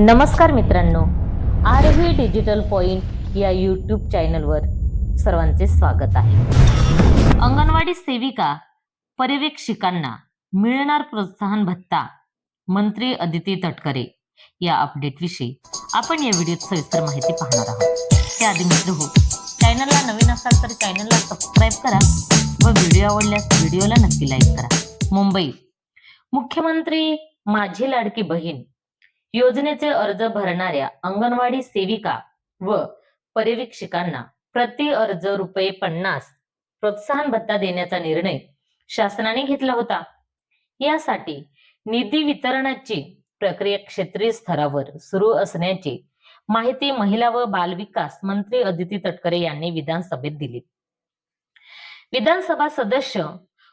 नमस्कार मित्रांनो. R V digital point या यूट्यूब चॅनलवर सर्वांचे स्वागत आहे. अंगणवाडी सेविका पर्यवेक्षिकांना मिळणार प्रोत्साहन भत्ता मंत्री अदिती तटकरे या अपडेटविषयी आपण या व्हिडिओत सविस्तर माहिती पाहणार आहोत. त्याआधी मित्र हो चॅनलला नवीन असाल तर चॅनलला सबस्क्राईब करा व व्हिडिओ आवडल्यास व्हिडिओला नक्की लाईक करा. मुंबई मुख्यमंत्री माझी लाडकी बहीण योजनेचे अर्ज भरणाऱ्या अंगणवाडी सेविका व पर्यवेक्षिकांना प्रति अर्ज रुपये पन्नास प्रोत्साहन भत्ता देण्याचा निर्णय शासनाने घेतला होता. यासाठी निधी वितरणाची प्रक्रिया क्षेत्रीय स्तरावर सुरू असण्याची माहिती महिला व बालविकास मंत्री अदिती तटकरे यांनी विधानसभेत दिली. विधानसभा सदस्य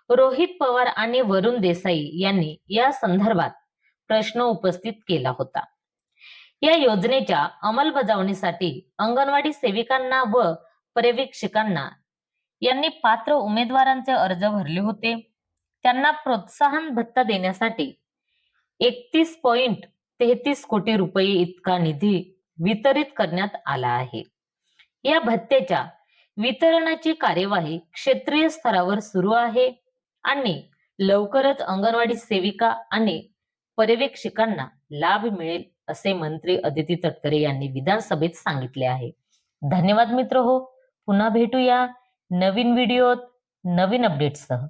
रोहित पवार आणि वरुण देसाई यांनी या संदर्भात प्रश्न उपस्थित केला होता. या योजनेच्या अंमलबजावणीसाठी अंगणवाडी सेविकांना व पर्यवेक्षकांना यांनी पात्र उमेदवारांचे अर्ज भरले होते. त्यांना प्रोत्साहन भत्ता देण्यासाठी एकतीस पॉइंट तेहतीस कोटी रुपये इतका निधी वितरित करण्यात आला आहे. या भत्त्याच्या वितरणाची कार्यवाही क्षेत्रीय स्तरावर सुरू आहे आणि लवकरच अंगणवाडी सेविका आणि पर्यवेक्षकांना लाभ मिळेल असे मंत्री अदिती तटकरे यांनी विधानसभेत सांगितले आहे. धन्यवाद मित्र हो. पुन्हा भेटूया नवीन व्हिडिओत नवीन अपडेटसह